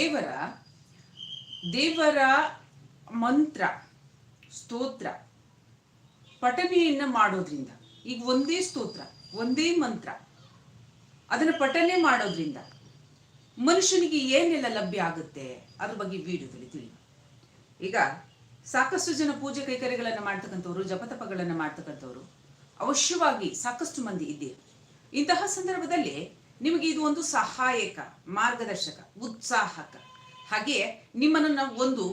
ದೇವರ ದೇವರ ಮಂತ್ರ, ಸ್ತೋತ್ರ ಪಠನೆಯನ್ನು ಮಾಡೋದ್ರಿಂದ, ಈಗ ಒಂದೇ ಸ್ತೋತ್ರ, ಒಂದೇ ಮಂತ್ರ ಅದನ್ನ ಪಠನೆ ಮಾಡೋದ್ರಿಂದ ಮನುಷ್ಯನಿಗೆ ಏನೆಲ್ಲ ಲಭ್ಯ ಆಗುತ್ತೆ ಅದ್ರ ಬಗ್ಗೆ ವಿಡಿಯೋದಲ್ಲಿ ತಿಳಿ ಈಗ ಸಾಕಷ್ಟು ಜನ ಪೂಜೆ ಕೈಕರ್ಯಗಳನ್ನು ಮಾಡ್ತಕ್ಕಂಥವ್ರು, ಜಪತಪಗಳನ್ನು ಮಾಡ್ತಕ್ಕಂಥವ್ರು ಅವಶ್ಯವಾಗಿ ಸಾಕಷ್ಟು ಮಂದಿ ಇದ್ದೀರಿ. ಇಂತಹ ಸಂದರ್ಭದಲ್ಲಿ ನಿಮಗೆ ಇದು ಒಂದು ಸಹಾಯಕ, ಮಾರ್ಗದರ್ಶಕ, ಉತ್ಸಾಹಕ. ಹಾಗೆ ನಿಮ್ಮನ್ನು ಒಂದು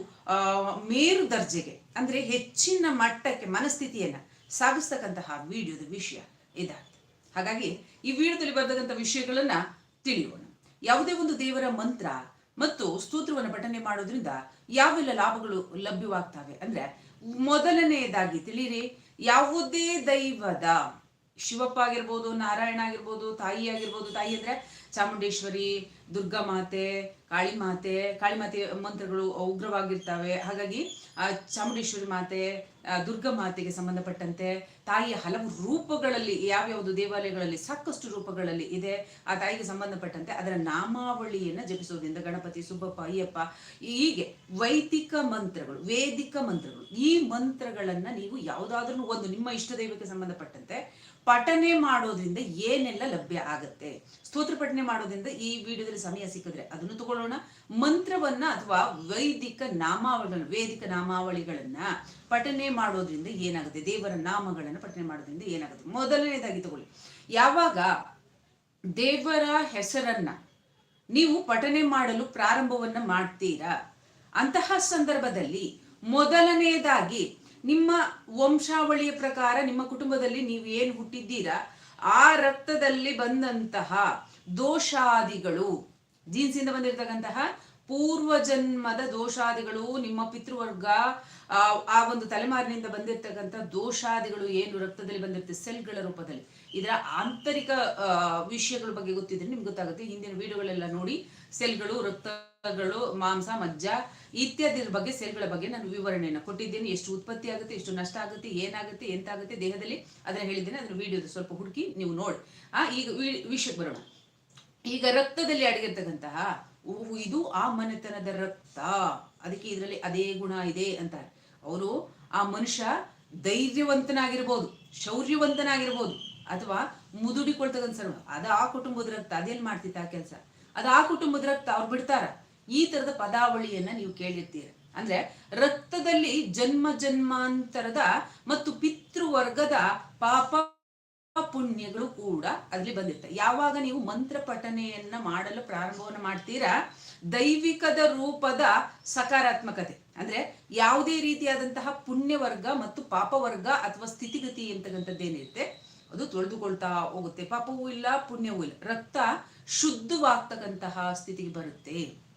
ಮೇರು ದರ್ಜೆಗೆ, ಅಂದ್ರೆ ಹೆಚ್ಚಿನ ಮಟ್ಟಕ್ಕೆ, ಮನಸ್ಥಿತಿಯನ್ನ ಸಾಗಿಸ್ತಕ್ಕಂತಹ ವಿಡಿಯೋದ ವಿಷಯ ಇದಾಗಿದೆ ಹಾಗಾಗಿ ಈ ವಿಡಿಯೋದಲ್ಲಿ ಬರ್ತಕ್ಕಂಥ ವಿಷಯಗಳನ್ನ ತಿಳಿಯೋಣ. ಯಾವುದೇ ಒಂದು ದೇವರ ಮಂತ್ರ ಮತ್ತು ಸ್ತೋತ್ರವನ್ನು ಪಠನೆ ಮಾಡೋದ್ರಿಂದ ಯಾವೆಲ್ಲ ಲಾಭಗಳು ಲಭ್ಯವಾಗ್ತವೆ ಅಂದ್ರೆ ಮೊದಲನೆಯದಾಗಿ ತಿಳಿಯಿರಿ, ಯಾವುದೇ ದೈವದ ಶಿವಪ್ಪ ಆಗಿರ್ಬೋದು, ನಾರಾಯಣ ಆಗಿರ್ಬೋದು, ತಾಯಿ ಆಗಿರ್ಬೋದು, ತಾಯಿ ಅಂದ್ರೆ ಚಾಮುಂಡೇಶ್ವರಿ, ದುರ್ಗಾ ಮಾತೆ, ಕಾಳಿ ಮಾತೆ ಕಾಳಿ ಮಾತೆ ಮಂತ್ರಗಳು ಉಗ್ರವಾಗಿರ್ತವೆ. ಹಾಗಾಗಿ, ಆ ಚಾಮುಂಡೇಶ್ವರಿ ಮಾತೆ ದುರ್ಗಾ ಮಾತೆಗೆ ಸಂಬಂಧಪಟ್ಟಂತೆ ತಾಯಿಯ ಹಲವು ರೂಪಗಳಲ್ಲಿ ಯಾವ್ಯಾವುದು ದೇವಾಲಯಗಳಲ್ಲಿ ಸಾಕಷ್ಟು ರೂಪಗಳಲ್ಲಿ ಇದೆ, ಆ ತಾಯಿಗೆ ಸಂಬಂಧಪಟ್ಟಂತೆ ಅದರ ನಾಮಾವಳಿಯನ್ನು ಜಪಿಸೋದ್ರಿಂದ ಗಣಪತಿ, ಸುಬ್ಬಪ್ಪ, ಅಯ್ಯಪ್ಪ, ಹೀಗೆ ವೈದಿಕ ಮಂತ್ರಗಳು, ವೇದಿಕ ಮಂತ್ರಗಳು, ಈ ಮಂತ್ರಗಳನ್ನ ನೀವು ಯಾವುದಾದ್ರೂ ಒಂದು ನಿಮ್ಮ ಇಷ್ಟ ದೈವಕ್ಕೆ ಸಂಬಂಧಪಟ್ಟಂತೆ ಪಠನೆ ಮಾಡೋದ್ರಿಂದ ಏನೆಲ್ಲ ಲಭ್ಯ ಆಗುತ್ತೆ? ಸ್ತೋತ್ರ ಪಠನೆ ಮಾಡೋದ್ರಿಂದ ಈ ವಿಡಿಯೋದಲ್ಲಿ ಸಮಯ ಸಿಕ್ಕಿದ್ರೆ ಅದನ್ನು ತಗೊಳ್ಳೋಣ. ಮಂತ್ರವನ್ನ ಅಥವಾ ವೈದಿಕ ನಾಮಾವಳಿಗಳನ್ನ, ವೇದಿಕ ನಾಮಾವಳಿಗಳನ್ನ ಪಠನೆ ಮಾಡೋದ್ರಿಂದ ಏನಾಗುತ್ತೆ? ದೇವರ ನಾಮಗಳನ್ನು ಪಠನೆ ಮಾಡೋದ್ರಿಂದ ಏನಾಗುತ್ತೆ? ಮೊದಲನೇದಾಗಿ ತಗೊಳ್ಳಿ. ಯಾವಾಗ ದೇವರ ಹೆಸರನ್ನ ನೀವು ಪಠನೆ ಮಾಡಲು ಪ್ರಾರಂಭವನ್ನ ಮಾಡ್ತೀರಾ? ಅಂತಹ ಸಂದರ್ಭದಲ್ಲಿ ಮೊದಲನೆಯದಾಗಿ ನಿಮ್ಮ ವಂಶಾವಳಿಯ ಪ್ರಕಾರ ನಿಮ್ಮ ಕುಟುಂಬದಲ್ಲಿ ನೀವು ಏನು ಹುಟ್ಟಿದ್ದೀರಾ? ಆ ರಕ್ತದಲ್ಲಿ ಬಂದಂತಹ ದೋಷಾದಿಗಳು, ಜೀನ್ಸಿಂದ ಬಂದಿರತಕ್ಕಂತಹ ಪೂರ್ವ ಜನ್ಮದ ದೋಷಾದಿಗಳು ನಿಮ್ಮ ಪಿತೃವರ್ಗ ಆ, ಒಂದು ತಲೆಮಾರಿನಿಂದ ಬಂದಿರತಕ್ಕಂಥ ದೋಷಾದಿಗಳು ಏನು? ರಕ್ತದಲ್ಲಿ ಬಂದಿರುತ್ತೆ ಸೆಲ್ಗಳ ರೂಪದಲ್ಲಿ. ಇದರ ಆಂತರಿಕ ವಿಷಯಗಳ ಬಗ್ಗೆ ಗೊತ್ತಿದ್ರೆ ನಿಮ್ಗೆ ಗೊತ್ತಾಗುತ್ತೆ. ಹಿಂದಿನ ವೀಡಿಯೋಗಳೆಲ್ಲ ನೋಡಿ ಸೆಲ್ಗಳು ರಕ್ತಗಳು ಮಾಂಸ ಮಜ್ಜ ಇತ್ಯಾದಿ ಬಗ್ಗೆ ಸೆಲ್ಗಳ ಬಗ್ಗೆ ನಾನು ವಿವರಣೆಯನ್ನು ಕೊಟ್ಟಿದ್ದೇನೆ. ಎಷ್ಟು ಉತ್ಪತ್ತಿ ಆಗುತ್ತೆ ಎಷ್ಟು ನಷ್ಟ ಆಗುತ್ತೆ ಏನಾಗುತ್ತೆ ಎಂತಾಗುತ್ತೆ ದೇಹದಲ್ಲಿ ಅದನ್ನ ಹೇಳಿದ್ದೇನೆ. ಅದನ್ನ ವಿಡಿಯೋದ ಸ್ವಲ್ಪ ಹುಡುಕಿ ನೀವು ನೋಡಿ. ಆ ಈಗ ವಿಷಯಕ್ಕೆ ಬರೋಣ. ಈಗ ರಕ್ತದಲ್ಲಿ ಅಡಗಿರ್ತಕ್ಕಂತಹ ಇದು ಆ ಮನೆತನದ ರಕ್ತ. ಅದಕ್ಕೆ ಇದರಲ್ಲಿ ಅದೇ ಗುಣ ಇದೆ ಅಂತಾರೆ. ಅವರು ಆ ಮನುಷ್ಯ ಧೈರ್ಯವಂತನಾಗಿರ್ಬೋದು, ಶೌರ್ಯವಂತನಾಗಿರ್ಬೋದು, ಅಥವಾ ಮುದುಡಿಕೊಳ್ತಕ್ಕಂಥ ಸರ್ವ ಅದ ಆ ಕುಟುಂಬದ ರಕ್ತ, ಅದೇನ್ ಮಾಡ್ತಿತ್ತು ಆ ಕೆಲಸ? ಅದ ಆ ಕುಟುಂಬದ ರಕ್ತ, ಅವ್ರು ಬಿಡ್ತಾರ. ಈ ತರದ ಪದಾವಳಿಯನ್ನ ನೀವು ಕೇಳಿರ್ತೀರ. ಅಂದ್ರೆ ರಕ್ತದಲ್ಲಿ ಜನ್ಮ, ಜನ್ಮಾಂತರದ ಮತ್ತು ಪಿತೃವರ್ಗದ ಪಾಪ ಪುಣ್ಯಗಳು ಕೂಡ ಅಲ್ಲಿ ಬಂದಿರ್ತವೆ. ಯಾವಾಗ ನೀವು ಮಂತ್ರ ಪಠನೆಯನ್ನ ಮಾಡಲು ಪ್ರಾರಂಭವನ್ನು ಮಾಡ್ತೀರಾ? ದೈವಿಕದ ರೂಪದ ಸಕಾರಾತ್ಮಕತೆ. ಅಂದ್ರೆ ಯಾವುದೇ ರೀತಿಯಾದಂತಹ ಪುಣ್ಯವರ್ಗ ಮತ್ತು ಪಾಪವರ್ಗ ಅಥವಾ ಸ್ಥಿತಿಗತಿ ಅಂತಕ್ಕಂಥದ್ದೇನಿರುತ್ತೆ, ಅದು ತೊಳೆದುಕೊಳ್ತಾ ಹೋಗುತ್ತೆ. ಪಾಪವೂ ಇಲ್ಲ, ಪುಣ್ಯವೂ ಇಲ್ಲ. ರಕ್ತ ಶುದ್ಧವಾಗ್ತಕ್ಕಂತಹ ಸ್ಥಿತಿಗೆ ಬರುತ್ತೆ.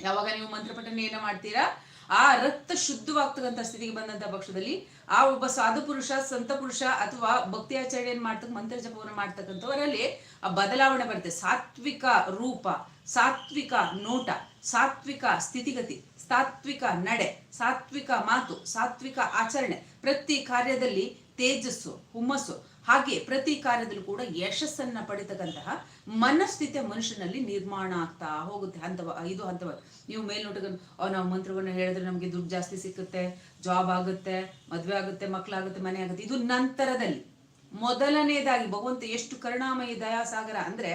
ಯಾವಾಗ ನೀವು ಮಂತ್ರ ಪಠಣೆಯನ್ನ ಮಾಡ್ತೀರಾ? ಆ ರಕ್ತ ಶುದ್ಧವಾಗ್ತಕ್ಕಂಥ ಸ್ಥಿತಿಗೆ ಬಂದಂತ ಪಕ್ಷದಲ್ಲಿ ಆ ಒಬ್ಬ ಸಾಧು ಪುರುಷ, ಸಂತ ಪುರುಷ ಅಥವಾ ಭಕ್ತಿ ಆಚರಣೆಯನ್ನು ಮಾಡ್ತಕ್ಕ, ಮಂತ್ರ ಜಪವನ್ನು ಮಾಡ್ತಕ್ಕಂಥವರಲ್ಲಿ ಆ ಬದಲಾವಣೆ ಬರುತ್ತೆ. ಸಾತ್ವಿಕ ರೂಪ, ಸಾತ್ವಿಕ ನೋಟ, ಸಾತ್ವಿಕ ಸ್ಥಿತಿಗತಿ, ಸಾತ್ವಿಕ ನಡೆ, ಸಾತ್ವಿಕ ಮಾತು, ಸಾತ್ವಿಕ ಆಚರಣೆ. ಪ್ರತಿ ಕಾರ್ಯದಲ್ಲಿ ತೇಜಸ್ಸು, ಹುಮ್ಮಸ್ಸು ಹಾಗೆ ಪ್ರತಿ ಕಾರ್ಯದಲ್ಲೂ ಕೂಡ ಯಶಸ್ಸನ್ನ ಪಡೆತಕ್ಕಂತಹ ಮನಸ್ಥಿತಿಯ ಮನುಷ್ಯನಲ್ಲಿ ನಿರ್ಮಾಣ ಆಗ್ತಾ ಹೋಗುತ್ತೆ. ಹಂತವ ಐದು ಹಂತವ ನೀವು ಮೇಲ್ನೋಟಕ್ಕೆ ಅವ್ ನಾವು ಮಂತ್ರವನ್ನು ಹೇಳಿದ್ರೆ ನಮಗೆ ದುಡ್ಡು ಜಾಸ್ತಿ ಸಿಕ್ಕುತ್ತೆ, ಜಾಬ್ ಆಗುತ್ತೆ, ಮದ್ವೆ ಆಗುತ್ತೆ ಮಕ್ಕಳಾಗುತ್ತೆ ಮನೆ ಆಗುತ್ತೆ. ಇದು ನಂತರದಲ್ಲಿ. ಮೊದಲನೇದಾಗಿ ಭಗವಂತ ಎಷ್ಟು ಕರುಣಾಮಯಿ ದಯಾಸಾಗರ ಅಂದ್ರೆ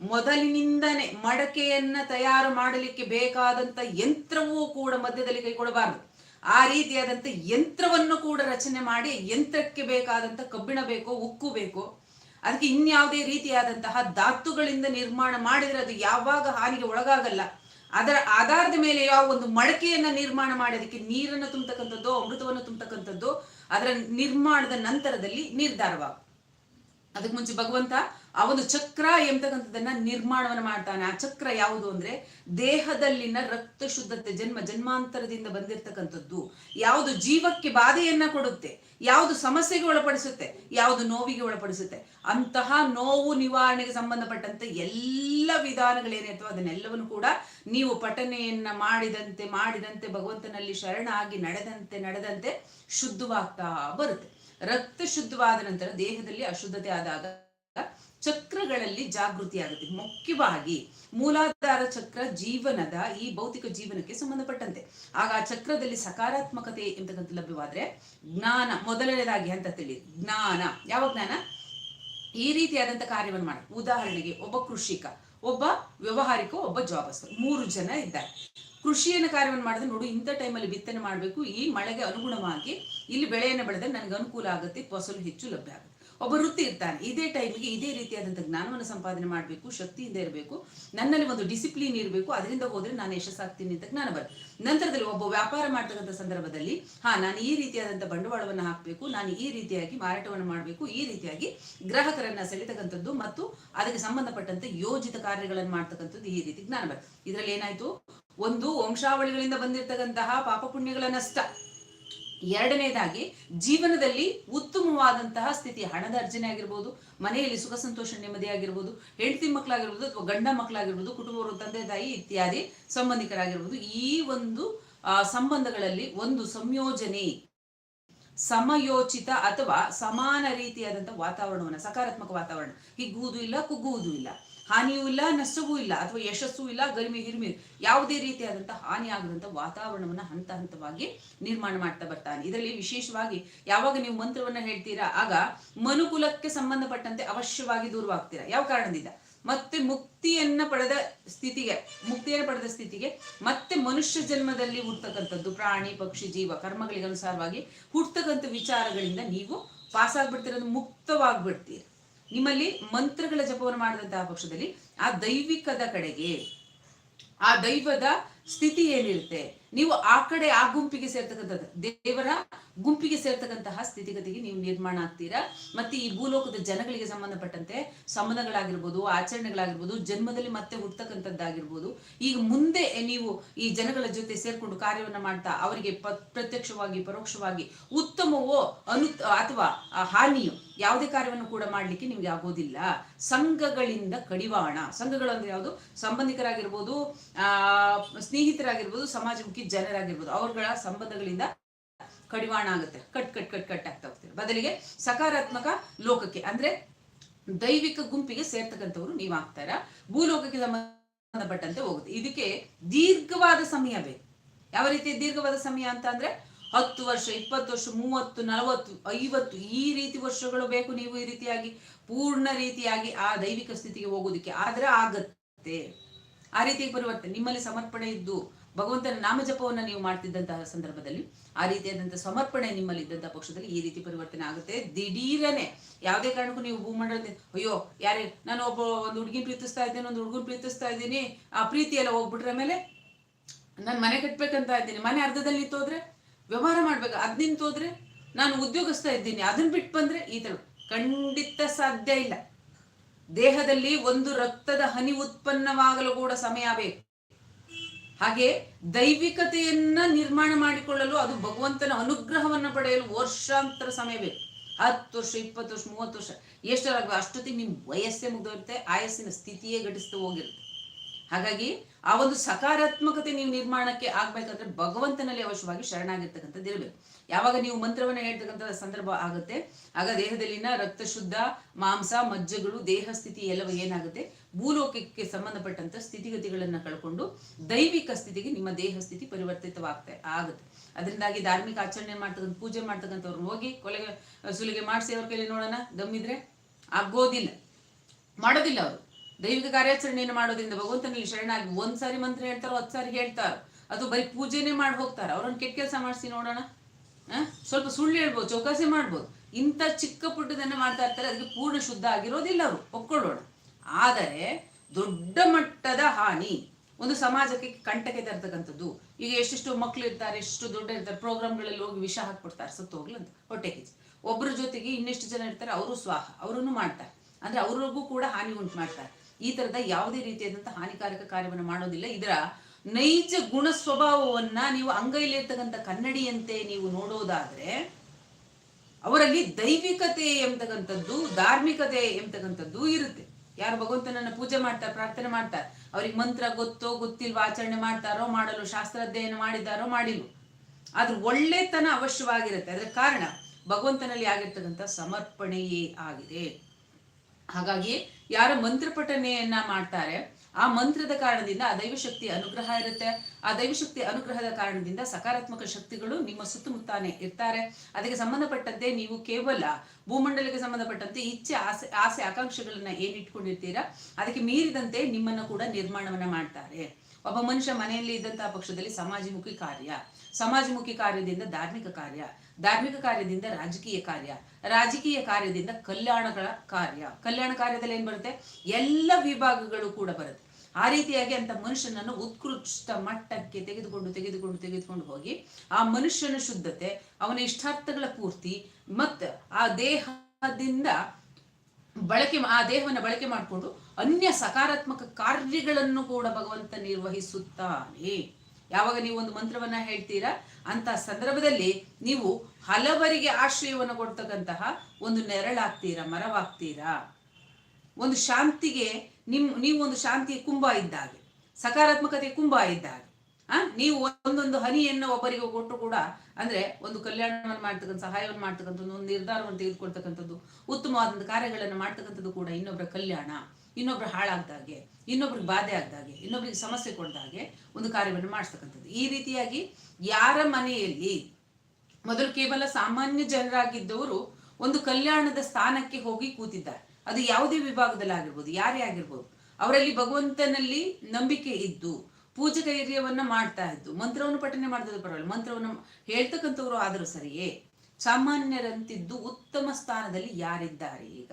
ಮೊದಲಿನಿಂದನೇ ಮಡಕೆಯನ್ನ ತಯಾರು ಮಾಡಲಿಕ್ಕೆ ಬೇಕಾದಂತ ಯಂತ್ರವೂ ಕೂಡ ಮಧ್ಯದಲ್ಲಿ ಕೈಗೊಳ್ಳಬಾರದು ಆ ರೀತಿಯಾದಂಥ ಯಂತ್ರವನ್ನು ಕೂಡ ರಚನೆ ಮಾಡಿ ಯಂತ್ರಕ್ಕೆ ಬೇಕಾದಂಥ ಕಬ್ಬಿಣ ಬೇಕೋ, ಉಕ್ಕು ಬೇಕೋ, ಅದಕ್ಕೆ ಇನ್ಯಾವುದೇ ರೀತಿಯಾದಂತಹ ಧಾತುಗಳಿಂದ ನಿರ್ಮಾಣ ಮಾಡಿದ್ರೆ ಅದು ಯಾವಾಗ ಹಾನಿಗೆ ಒಳಗಾಗಲ್ಲ. ಅದರ ಆಧಾರದ ಮೇಲೆ ಯಾವ ಒಂದು ಮಡಕೆಯನ್ನ ನಿರ್ಮಾಣ ಮಾಡಿ ಅದಕ್ಕೆ ನೀರನ್ನು ತುಂಬತಕ್ಕಂಥದ್ದು, ಅಮೃತವನ್ನು ತುಂಬತಕ್ಕಂಥದ್ದು ಅದರ ನಿರ್ಮಾಣದ ನಂತರದಲ್ಲಿ ನಿರ್ಧಾರವಾಗ ಅದಕ್ಕೆ ಮುಂಚೆ ಭಗವಂತ ಆ ಒಂದು ಚಕ್ರ ಎಂಬತಕ್ಕಂಥದ್ದನ್ನ ನಿರ್ಮಾಣವನ್ನ ಮಾಡ್ತಾನೆ. ಆ ಚಕ್ರ ಯಾವುದು ಅಂದ್ರೆ ದೇಹದಲ್ಲಿನ ರಕ್ತ ಶುದ್ಧತೆ, ಜನ್ಮ, ಜನ್ಮಾಂತರದಿಂದ ಬಂದಿರತಕ್ಕಂಥದ್ದು. ಯಾವುದು ಜೀವಕ್ಕೆ ಬಾಧೆಯನ್ನ ಕೊಡುತ್ತೆ, ಯಾವುದು ಸಮಸ್ಯೆಗೆ ಒಳಪಡಿಸುತ್ತೆ, ಯಾವುದು ನೋವಿಗೆ ಒಳಪಡಿಸುತ್ತೆ, ಅಂತಹ ನೋವು ನಿವಾರಣೆಗೆ ಸಂಬಂಧಪಟ್ಟಂತೆ ಎಲ್ಲ ವಿಧಾನಗಳೇನಿರ್ತವೋ ಅದನ್ನೆಲ್ಲವನ್ನು ಕೂಡ ನೀವು ಪಠನೆಯನ್ನ ಮಾಡಿದಂತೆ ಮಾಡಿದಂತೆ ಭಗವಂತನಲ್ಲಿ ಶರಣಾಗಿ ನಡೆದಂತೆ ನಡೆದಂತೆ ಶುದ್ಧವಾಗ್ತಾ ಬರುತ್ತೆ. ರಕ್ತ ಶುದ್ಧವಾದ ನಂತರ ದೇಹದಲ್ಲಿ ಅಶುದ್ಧತೆ ಆದಾಗ ಚಕ್ರಗಳಲ್ಲಿ ಜಾಗೃತಿ ಆಗುತ್ತೆ ಮುಖ್ಯವಾಗಿ ಮೂಲಾಧಾರ ಚಕ್ರ ಜೀವನದ ಈ ಭೌತಿಕ ಜೀವನಕ್ಕೆ ಸಂಬಂಧಪಟ್ಟಂತೆ. ಆಗ ಆ ಚಕ್ರದಲ್ಲಿ ಸಕಾರಾತ್ಮಕತೆ ಎಂತಕ್ಕಂಥ ಲಭ್ಯವಾದ್ರೆ ಜ್ಞಾನ ಮೊದಲನೇದಾಗಿ ಅಂತ ತಿಳಿ. ಜ್ಞಾನ. ಯಾವ ಜ್ಞಾನ? ಈ ರೀತಿಯಾದಂಥ ಕಾರ್ಯವನ್ನು ಮಾಡಿ. ಉದಾಹರಣೆಗೆ ಒಬ್ಬ ಕೃಷಿಕ. ಒಬ್ಬ ವ್ಯವಹಾರಿಕ, ಒಬ್ಬ ಜಾಬಸ್ತ. ಮೂರು ಜನ ಇದ್ದಾರೆ. ಕೃಷಿಯನ್ನು ಕಾರ್ಯವನ್ನು ಮಾಡಿದ್ರೆ ನೋಡು, ಇಂಥ ಟೈಮಲ್ಲಿ ಬಿತ್ತನೆ ಮಾಡಬೇಕು. ಈ ಮಳೆಗೆ ಅನುಗುಣವಾಗಿ ಇಲ್ಲಿ ಬೆಳೆಯನ್ನು ಬೆಳೆದ್ರೆ ನನಗೆ ಅನುಕೂಲ ಆಗುತ್ತೆ, ಫಸಲು ಹೆಚ್ಚು ಲಭ್ಯ ಆಗುತ್ತೆ. ಒಬ್ಬ ವೃತ್ತಿ ಇರ್ತಾನೆ. ಇದೇ ಟೈಮಿಗೆ ಇದೇ ರೀತಿಯಾದಂಥ ಜ್ಞಾನವನ್ನು ಸಂಪಾದನೆ ಮಾಡಬೇಕು, ಶಕ್ತಿಯಿಂದ ಇರಬೇಕು. ನನ್ನಲ್ಲಿ ಒಂದು ಡಿಸಿಪ್ಲಿನ್ ಇರಬೇಕು. ಅದರಿಂದ ಹೋದ್ರೆ ನಾನು ಯಶಸ್ಸಾಗ್ತೀನಿ ಅಂತ ಜ್ಞಾನ ಬರುತ್ತೆ. ನಂತರದಲ್ಲಿ ಒಬ್ಬ ವ್ಯಾಪಾರ ಮಾಡ್ತಕ್ಕಂಥ ಸಂದರ್ಭದಲ್ಲಿ, ಹಾ, ನಾನು ಈ ರೀತಿಯಾದಂಥ ಬಂಡವಾಳವನ್ನು ಹಾಕಬೇಕು, ನಾನು ಈ ರೀತಿಯಾಗಿ ಮಾರಾಟವನ್ನು ಮಾಡಬೇಕು, ಈ ರೀತಿಯಾಗಿ ಗ್ರಾಹಕರನ್ನ ಸೆಳೆತಕ್ಕಂಥದ್ದು ಮತ್ತು ಅದಕ್ಕೆ ಸಂಬಂಧಪಟ್ಟಂತೆ ಯೋಜಿತ ಕಾರ್ಯಗಳನ್ನು ಮಾಡ್ತಕ್ಕಂಥದ್ದು ಈ ರೀತಿ ಜ್ಞಾನ ಬರುತ್ತೆ. ಇದರಲ್ಲಿ ಏನಾಯ್ತು? ಒಂದು ವಂಶಾವಳಿಗಳಿಂದ ಬಂದಿರತಕ್ಕಂತಹ ಪಾಪ ಪುಣ್ಯಗಳ ನಷ್ಟ. ಎರಡನೇದಾಗಿ ಜೀವನದಲ್ಲಿ ಉತ್ತಮವಾದಂತಹ ಸ್ಥಿತಿ, ಹಣದ ಅರ್ಜನೆ ಆಗಿರ್ಬೋದು, ಮನೆಯಲ್ಲಿ ಸುಖ ಸಂತೋಷ ನೆಮ್ಮದಿ ಆಗಿರ್ಬೋದು ಹೆಂಡತಿ ಮಕ್ಕಳಾಗಿರ್ಬೋದು ಅಥವಾ ಗಂಡ ಮಕ್ಕಳಾಗಿರ್ಬೋದು ಕುಟುಂಬವರು, ತಂದೆ, ತಾಯಿ ಇತ್ಯಾದಿ ಸಂಬಂಧಿಕರಾಗಿರ್ಬೋದು, ಈ ಒಂದು ಸಂಬಂಧಗಳಲ್ಲಿ ಒಂದು ಸಂಯೋಜನೆ, ಸಮಯೋಚಿತ ಅಥವಾ ಸಮಾನ ರೀತಿಯಾದಂತಹ ವಾತಾವರಣವನ್ನ, ಸಕಾರಾತ್ಮಕ ವಾತಾವರಣ. ಹಿಗ್ಗುವುದು ಇಲ್ಲ, ಕುಗ್ಗುವುದು ಇಲ್ಲ. ಹಾನಿಯೂ ಇಲ್ಲ, ನಷ್ಟವೂ ಇಲ್ಲ ಅಥವಾ ಯಶಸ್ಸು ಇಲ್ಲ, ಗರಿಮೆ ಹಿರಿಮೆ ಯಾವುದೇ ರೀತಿಯಾದಂತಹ ಹಾನಿ ಆಗದಂತ ವಾತಾವರಣವನ್ನ ಹಂತ ಹಂತವಾಗಿ ನಿರ್ಮಾಣ ಮಾಡ್ತಾ ಬರ್ತಾನೆ. ಇದರಲ್ಲಿ ವಿಶೇಷವಾಗಿ ಯಾವಾಗ ನೀವು ಮಂತ್ರವನ್ನ ಹೇಳ್ತೀರಾ, ಆಗ ಮನುಕುಲಕ್ಕೆ ಸಂಬಂಧಪಟ್ಟಂತೆ ಅವಶ್ಯವಾಗಿ ದೂರವಾಗ್ತೀರಾ. ಯಾವ ಕಾರಣದಿಂದ? ಮತ್ತೆ ಮುಕ್ತಿಯನ್ನ ಪಡೆದ ಸ್ಥಿತಿಗೆ, ಮುಕ್ತಿಯನ್ನು ಪಡೆದ ಸ್ಥಿತಿಗೆ ಮತ್ತೆ ಮನುಷ್ಯ ಜನ್ಮದಲ್ಲಿ ಹುಟ್ಟತಕ್ಕಂಥದ್ದು, ಪ್ರಾಣಿ, ಪಕ್ಷಿ, ಜೀವ, ಕರ್ಮಗಳಿಗೆ ಅನುಸಾರವಾಗಿ ಹುಟ್ಟತಕ್ಕಂಥ ವಿಚಾರಗಳಿಂದ ನೀವು ಪಾಸ್ ಆಗ್ಬಿಡ್ತೀರ ಮುಕ್ತವಾಗ್ಬಿಡ್ತೀರಿ. ನಿಮ್ಮಲ್ಲಿ ಮಂತ್ರಗಳ ಜಪವನ್ನು ಮಾಡಿದಂತಹ ಪಕ್ಷದಲ್ಲಿ ಆ ದೈವಿಕದ ಕಡೆಗೆ, ಆ ದೈವದ ಸ್ಥಿತಿ ಏನಿರುತ್ತೆ? ನೀವು ಆ ಕಡೆ ಆ ಗುಂಪಿಗೆ ಸೇರ್ತಕ್ಕಂಥದ್ದು, ದೇವರ ಗುಂಪಿಗೆ ಸೇರ್ತಕ್ಕಂತಹ ಸ್ಥಿತಿಗತಿಗೆ ನೀವು ನಿರ್ಮಾಣ ಆಗ್ತೀರಾ? ಮತ್ತೆ ಈ ಭೂಲೋಕದ ಜನಗಳಿಗೆ ಸಂಬಂಧಪಟ್ಟಂತೆ ಸಂಬಂಧಗಳಾಗಿರ್ಬೋದು, ಆಚರಣೆಗಳಾಗಿರ್ಬೋದು, ಜನ್ಮದಲ್ಲಿ ಮತ್ತೆ ಹುಟ್ಟತಕ್ಕಂಥದ್ದಾಗಿರ್ಬೋದು, ಈಗ ಮುಂದೆ ನೀವು ಈ ಜನಗಳ ಜೊತೆ ಸೇರ್ಕೊಂಡು ಕಾರ್ಯವನ್ನ ಮಾಡ್ತಾ ಅವರಿಗೆ ಪ್ರತ್ಯಕ್ಷವಾಗಿ, ಪರೋಕ್ಷವಾಗಿ ಉತ್ತಮವೋ ಅನು, ಅಥವಾ ಹಾನಿಯೋ ಯಾವುದೇ ಕಾರ್ಯವನ್ನು ಕೂಡ ಮಾಡ್ಲಿಕ್ಕೆ ನಿಮ್ಗೆ ಆಗೋದಿಲ್ಲ. ಸಂಘಗಳಿಂದ ಕಡಿವಾಣ. ಸಂಘಗಳು ಅಂದ್ರೆ ಯಾವುದು? ಸಂಬಂಧಿಕರಾಗಿರ್ಬೋದು, ಆ, ಸ್ನೇಹಿತರಾಗಿರ್ಬೋದು, ಸಮಾಜಮುಖಿ ಜನರಾಗಿರ್ಬೋದು. ಅವ್ರಗಳ ಸಂಬಂಧಗಳಿಂದ ಕಡಿವಾಣ ಆಗುತ್ತೆ. ಕಟ್ ಕಟ್ ಕಟ್ ಕಟ್ ಆಗ್ತಾ ಹೋಗ್ತೀರಿ ಬದಲಿಗೆ ಸಕಾರಾತ್ಮಕ ಲೋಕಕ್ಕೆ, ಅಂದ್ರೆ ದೈವಿಕ ಗುಂಪಿಗೆ ಸೇರ್ತಕ್ಕಂಥವ್ರು ನೀವು ಆಗ್ತಾರ? ಭೂಲೋಕಕ್ಕೆ ಸಂಬಂಧಪಟ್ಟಂತೆ ಹೋಗುತ್ತೆ. ಇದಕ್ಕೆ ದೀರ್ಘವಾದ ಸಮಯ ಬೇಕು. ಯಾವ ರೀತಿ ದೀರ್ಘವಾದ ಸಮಯ ಅಂತ ಅಂದ್ರೆ ಹತ್ತು ವರ್ಷ, ಇಪ್ಪತ್ತು ವರ್ಷ, ಮೂವತ್ತು, ನಲವತ್ತು, ಐವತ್ತು, ಈ ರೀತಿ ವರ್ಷಗಳು ಬೇಕು ನೀವು ಈ ರೀತಿಯಾಗಿ, ಪೂರ್ಣ ರೀತಿಯಾಗಿ ಆ ದೈವಿಕ ಸ್ಥಿತಿಗೆ ಹೋಗೋದಕ್ಕೆ ಆದ್ರೆ ಆಗತ್ತೆ. ಆ ರೀತಿ ಪರಿವರ್ತನೆ. ನಿಮ್ಮಲ್ಲಿ ಸಮರ್ಪಣೆ ಇದ್ದು, ಭಗವಂತನ ನಾಮಜಪವನ್ನು ನೀವು ಮಾಡ್ತಿದ್ದಂತಹ ಸಂದರ್ಭದಲ್ಲಿ, ಆ ರೀತಿಯಾದಂತಹ ಸಮರ್ಪಣೆ ನಿಮ್ಮಲ್ಲಿ ಇದ್ದಂತಹ ಪಕ್ಷದಲ್ಲಿ ಈ ರೀತಿ ಪರಿವರ್ತನೆ ಆಗುತ್ತೆ. ದಿಢೀರನೆ. ಯಾವುದೇ ಕಾರಣಕ್ಕೂ ನೀವು ಭೂಮಂಡಲದ ಅಯ್ಯೋ, ಯಾರೇ, ನಾನು ಒಬ್ಬ ಒಂದು ಹುಡುಗಿನ ಪ್ರೀತಿಸ್ತಾ ಇದ್ದೇನೆ, ಒಂದು ಹುಡುಗನ್ ಪ್ರೀತಿಸ್ತಾ ಇದ್ದೀನಿ, ಆ ಪ್ರೀತಿ ಎಲ್ಲ ಹೋಗ್ಬಿಟ್ರೆ ಮೇಲೆ, ನಾನು ಮನೆ ಕಟ್ಬೇಕಂತ ಇದ್ದೀನಿ. ಮನೆ ಅರ್ಧದಲ್ಲಿ ನಿಂತೋದ್ರೆ ವ್ಯವಹಾರ ಮಾಡ್ಬೇಕು. ಅದ್ ನಿಂತೋದ್ರೆ ನಾನು ಉದ್ಯೋಗಸ್ಥ ಇದ್ದೀನಿ. ಅದನ್ನ ಬಿಟ್ಟು ಬಂದ್ರೆ ಈ ತರ ಖಂಡಿತ ಸಾಧ್ಯ ಇಲ್ಲ. ದೇಹದಲ್ಲಿ ಒಂದು ರಕ್ತದ ಹನಿ ಉತ್ಪನ್ನವಾಗಲು ಕೂಡ ಸಮಯ ಬೇಕು. ಹಾಗೆ ದೈವಿಕತೆಯನ್ನ ನಿರ್ಮಾಣ ಮಾಡಿಕೊಳ್ಳಲು ಅದು ಭಗವಂತನ ಅನುಗ್ರಹವನ್ನ ಪಡೆಯಲು ವರ್ಷಾಂತರ ಸಮಯ ಬೇಕು. ಹತ್ತು ವರ್ಷ, ಇಪ್ಪತ್ತು ವರ್ಷ, ಮೂವತ್ತು ವರ್ಷ ಎಷ್ಟರಾಗ ಅಷ್ಟೊತ್ತಿಗೆ ನಿಮ್ ವಯಸ್ಸೇ ಮುಗಿದೋಗುತ್ತೆ. ಆಯಸ್ಸಿನ ಸ್ಥಿತಿಯೇ ಘಟಿಸ್ತಾ ಹೋಗಿರುತ್ತೆ. ಹಾಗಾಗಿ ಆ ಒಂದು ಸಕಾರಾತ್ಮಕತೆ ನೀವು ನಿರ್ಮಾಣಕ್ಕೆ ಆಗ್ಬೇಕಂದ್ರೆ ಭಗವಂತನಲ್ಲಿ ಅವಶ್ಯವಾಗಿ ಶರಣಾಗಿರ್ತಕ್ಕಂಥದ್ದು ಇರಬೇಕು. ಯಾವಾಗ ನೀವು ಮಂತ್ರವನ್ನ ಹೇಳ್ತಕ್ಕಂಥ ಸಂದರ್ಭ ಆಗುತ್ತೆ, ಆಗ ದೇಹದಲ್ಲಿನ ರಕ್ತ ಶುದ್ಧ ಮಾಂಸ, ಮಜ್ಜಗಳು, ದೇಹ ಸ್ಥಿತಿ ಎಲ್ಲವೂ ಏನಾಗುತ್ತೆ? ಭೂಲೋಕಕ್ಕೆ ಸಂಬಂಧಪಟ್ಟಂತ ಸ್ಥಿತಿಗತಿಗಳನ್ನ ಕಳ್ಕೊಂಡು ದೈವಿಕ ಸ್ಥಿತಿಗೆ ನಿಮ್ಮ ದೇಹ ಸ್ಥಿತಿ ಪರಿವರ್ತಿತವಾಗ್ತಾ ಆಗುತ್ತೆ. ಅದರಿಂದಾಗಿ ಧಾರ್ಮಿಕ ಆಚರಣೆ ಮಾಡ್ತಕ್ಕಂಥ, ಪೂಜೆ ಮಾಡ್ತಕ್ಕಂಥವ್ರು ಹೋಗಿ ಕೊಲೆಗೆ, ಸುಲಿಗೆ ಮಾಡಿಸಿ ಅವ್ರ ಕೈಲಿ ನೋಡೋಣ ದಮ್ಮಿದ್ರೆ ಆಗೋದಿಲ್ಲ. ಮಾಡೋದಿಲ್ಲ ಅವರು. ದೈವಿಕ ಕಾರ್ಯಾಚರಣೆಯನ್ನು ಮಾಡೋದ್ರಿಂದ ಭಗವಂತನಲ್ಲಿ ಶರಣಾಗಿ ಒಂದ್ ಸಾರಿ ಮಂತ್ರ ಹೇಳ್ತಾರೋ ಹತ್ತು ಸಾರಿ ಹೇಳ್ತಾರೋ ಅದು ಬರೀ ಪೂಜೆನೇ ಮಾಡಿ ಹೋಗ್ತಾರೆ, ಅವ್ರನ್ನ ಕೆಟ್ಟ ಕೆಲಸ ಮಾಡಿಸಿ ನೋಡೋಣ? ಸ್ವಲ್ಪ ಸುಳ್ಳು ಹೇಳ್ಬೋದು, ಚೌಕಾಸಿ ಮಾಡ್ಬೋದು. ಇಂಥ ಚಿಕ್ಕ ಪುಟ್ಟದನ್ನ ಮಾಡ್ತಾ ಇರ್ತಾರೆ, ಅದಕ್ಕೆ ಪೂರ್ಣ ಶುದ್ಧ ಆಗಿರೋದಿಲ್ಲ ಅವರು, ಒಪ್ಕೊಳ್ಳೋಣ. ಆದರೆ ದೊಡ್ಡ ಮಟ್ಟದ ಹಾನಿ ಒಂದು ಸಮಾಜಕ್ಕೆ ಕಂಟಕ್ಕೆ ತರ್ತಕ್ಕಂಥದ್ದು. ಈಗ ಎಷ್ಟೆಷ್ಟು ಮಕ್ಳು ಇರ್ತಾರೆ, ಎಷ್ಟು ದೊಡ್ಡ ಇರ್ತಾರೆ, ಪ್ರೋಗ್ರಾಮ್ಗಳಲ್ಲಿ ಹೋಗಿ ವಿಷ ಹಾಕ್ಬಿಡ್ತಾರೆ, ಸತ್ತು ಹೋಗ್ಲಂತ ಹೊಟ್ಟೆ ಕಿಚ್ಚು. ಒಬ್ಬರ ಜೊತೆಗೆ ಇನ್ನೆಷ್ಟು ಜನ ಇರ್ತಾರೆ, ಅವರು ಸ್ವಾಹ, ಅವರನ್ನು ಮಾಡ್ತಾರೆ. ಅಂದ್ರೆ ಅವ್ರಿಗೂ ಕೂಡ ಹಾನಿ ಉಂಟು ಮಾಡ್ತಾರೆ. ಈ ತರದ ಯಾವುದೇ ರೀತಿಯಾದಂತಹ ಹಾನಿಕಾರಕ ಕಾರ್ಯವನ್ನು ಮಾಡೋದಿಲ್ಲ. ಇದರ ನೈಜ ಗುಣ ಸ್ವಭಾವವನ್ನ ನೀವು ಅಂಗೈಲಿರ್ತಕ್ಕಂಥ ಕನ್ನಡಿಯಂತೆ ನೀವು ನೋಡೋದಾದ್ರೆ, ಅವರಲ್ಲಿ ದೈವಿಕತೆ ಎಂಬತಕ್ಕಂಥದ್ದು, ಧಾರ್ಮಿಕತೆ ಎಂಬತಕ್ಕಂಥದ್ದು ಇರುತ್ತೆ. ಯಾರು ಭಗವಂತನನ್ನ ಪೂಜೆ ಮಾಡ್ತಾರೆ ಪ್ರಾರ್ಥನೆ ಮಾಡ್ತಾರೆ ಅವ್ರಿಗೆ ಮಂತ್ರ ಗೊತ್ತೋ ಗೊತ್ತಿಲ್ವೋ, ಆಚರಣೆ ಮಾಡ್ತಾರೋ, ಮಾಡಲು ಶಾಸ್ತ್ರ ಅಧ್ಯಯನ ಮಾಡಿದಾರೋ ಮಾಡಿಲ್ಲ ಆದ್ರೆ ಒಳ್ಳೆತನ ಅವಶ್ಯವಾಗಿರುತ್ತೆ. ಅದರ ಕಾರಣ ಭಗವಂತನಲ್ಲಿ ಆಗಿರ್ತಕ್ಕಂಥ ಸಮರ್ಪಣೆಯೇ ಆಗಿದೆ. ಹಾಗಾಗಿ ಯಾರು ಮಂತ್ರ ಪಠನೆಯನ್ನ ಮಾಡ್ತಾರೆ, ಆ ಮಂತ್ರದ ಕಾರಣದಿಂದ ಆ ದೈವಶಕ್ತಿ ಅನುಗ್ರಹ ಇರುತ್ತೆ. ಆ ದೈವಶಕ್ತಿ ಅನುಗ್ರಹದ ಕಾರಣದಿಂದ ಸಕಾರಾತ್ಮಕ ಶಕ್ತಿಗಳು ನಿಮ್ಮ ಸುತ್ತಮುತ್ತಾನೆ ಇರ್ತಾರೆ. ಅದಕ್ಕೆ ಸಂಬಂಧಪಟ್ಟಂತೆ ನೀವು ಕೇವಲ ಭೂಮಂಡಲಕ್ಕೆ ಸಂಬಂಧಪಟ್ಟಂತೆ ಇಚ್ಛೆ, ಆಸೆ ಆಸೆ, ಆಕಾಂಕ್ಷೆಗಳನ್ನ ಏನ್ ಇಟ್ಕೊಂಡಿರ್ತೀರಾ ಅದಕ್ಕೆ ಮೀರಿದಂತೆ ನಿಮ್ಮನ್ನು ಕೂಡ ನಿರ್ಮಾಣವನ್ನ ಮಾಡ್ತಾರೆ. ಒಬ್ಬ ಮನುಷ್ಯ ಮನೆಯಲ್ಲಿ ಇದ್ದಂತಹ ಪಕ್ಷದಲ್ಲಿ ಸಮಾಜಮುಖಿ ಕಾರ್ಯ, ಸಮಾಜಮುಖಿ ಕಾರ್ಯದಿಂದ ಧಾರ್ಮಿಕ ಕಾರ್ಯ, ಧಾರ್ಮಿಕ ಕಾರ್ಯದಿಂದ ರಾಜಕೀಯ ಕಾರ್ಯ, ರಾಜಕೀಯ ಕಾರ್ಯದಿಂದ ಕಲ್ಯಾಣಗಳ ಕಾರ್ಯ. ಕಲ್ಯಾಣ ಕಾರ್ಯದಲ್ಲಿ ಏನ್ ಬರುತ್ತೆ? ಎಲ್ಲ ವಿಭಾಗಗಳು ಕೂಡ ಬರುತ್ತೆ. ಆ ರೀತಿಯಾಗಿ ಅಂತ ಮನುಷ್ಯನನ್ನು ಉತ್ಕೃಷ್ಟ ಮಟ್ಟಕ್ಕೆ ತೆಗೆದುಕೊಂಡು ತೆಗೆದುಕೊಂಡು ತೆಗೆದುಕೊಂಡು ಹೋಗಿ ಆ ಮನುಷ್ಯನ ಶುದ್ಧತೆ, ಅವನ ಇಷ್ಟಾರ್ಥಗಳ ಪೂರ್ತಿ ಮತ್ತ ಆ ದೇಹದಿಂದ ಬಳಕೆ ಆ ದೇಹವನ್ನು ಬಳಕೆ ಮಾಡಿಕೊಂಡು ಅನ್ಯ ಸಕಾರಾತ್ಮಕ ಕಾರ್ಯಗಳನ್ನು ಕೂಡ ಭಗವಂತ ನಿರ್ವಹಿಸುತ್ತಾನೆ. ಯಾವಾಗ ನೀವು ಒಂದು ಮಂತ್ರವನ್ನ ಹೇಳ್ತೀರಾ? ಅಂತ ಸಂದರ್ಭದಲ್ಲಿ ನೀವು ಹಲವರಿಗೆ ಆಶ್ರಯವನ್ನು ಕೊಡ್ತಕ್ಕಂತಹ ಒಂದು ನೆರಳಾಗ್ತೀರಾ, ಮರವಾಗ್ತೀರಾ? ಒಂದು ಶಾಂತಿಗೆ ನಿಮ್, ನೀವು ಒಂದು ಶಾಂತಿಯ ಕುಂಭ ಇದ್ದಾಗೆ, ಸಕಾರಾತ್ಮಕತೆ ಕುಂಭ ಇದ್ದಾಗೆ, ಆ, ನೀವು ಒಂದೊಂದು ಹನಿಯನ್ನು ಒಬ್ಬರಿಗೆ ಕೊಟ್ಟು ಕೂಡ, ಅಂದ್ರೆ ಒಂದು ಕಲ್ಯಾಣವನ್ನು ಮಾಡ್ತಕ್ಕಂಥ, ಸಹಾಯವನ್ನು ಮಾಡ್ತಕ್ಕಂಥದ್ದು, ಒಂದು ನಿರ್ಧಾರವನ್ನು ತೆಗೆದುಕೊಳ್ತಕ್ಕಂಥದ್ದು, ಉತ್ತಮವಾದಂಥ ಕಾರ್ಯಗಳನ್ನು ಮಾಡ್ತಕ್ಕಂಥದ್ದು ಕೂಡ ಇನ್ನೊಬ್ಬರ ಕಲ್ಯಾಣ. ಇನ್ನೊಬ್ರು ಹಾಳಾಗ್ದಾಗೆ, ಇನ್ನೊಬ್ರಿಗೆ ಬಾಧೆ ಆಗ್ದಾಗೆ, ಇನ್ನೊಬ್ರಿಗೆ ಸಮಸ್ಯೆ ಕೊಡ್ದಾಗೆ ಒಂದು ಕಾರ್ಯವನ್ನು ಮಾಡಿಸ್ತಕ್ಕಂಥದ್ದು. ಈ ರೀತಿಯಾಗಿ ಯಾರ ಮನೆಯಲ್ಲಿ ಮೊದಲು ಕೇವಲ ಸಾಮಾನ್ಯ ಜನರಾಗಿದ್ದವರು ಒಂದು ಕಲ್ಯಾಣದ ಸ್ಥಾನಕ್ಕೆ ಹೋಗಿ ಕೂತಿದ್ದಾರೆ. ಅದು ಯಾವುದೇ ವಿಭಾಗದಲ್ಲಿ ಆಗಿರ್ಬೋದು, ಯಾರೇ ಆಗಿರ್ಬೋದು. ಅವರಲ್ಲಿ ಭಗವಂತನಲ್ಲಿ ನಂಬಿಕೆ ಇದ್ದು, ಪೂಜೆ ಕೈರ್ಯವನ್ನ ಮಾಡ್ತಾ ಇದ್ದು, ಮಂತ್ರವನ್ನು ಪಠನೆ ಮಾಡಿದ್ರು ಪರವಾಗಿಲ್ಲ, ಮಂತ್ರವನ್ನು ಹೇಳ್ತಕ್ಕಂಥವ್ರು ಆದರೂ ಸರಿಯೇ ಸಾಮಾನ್ಯರಂತಿದ್ದು ಉತ್ತಮ ಸ್ಥಾನದಲ್ಲಿ ಯಾರಿದ್ದಾರೆ ಈಗ?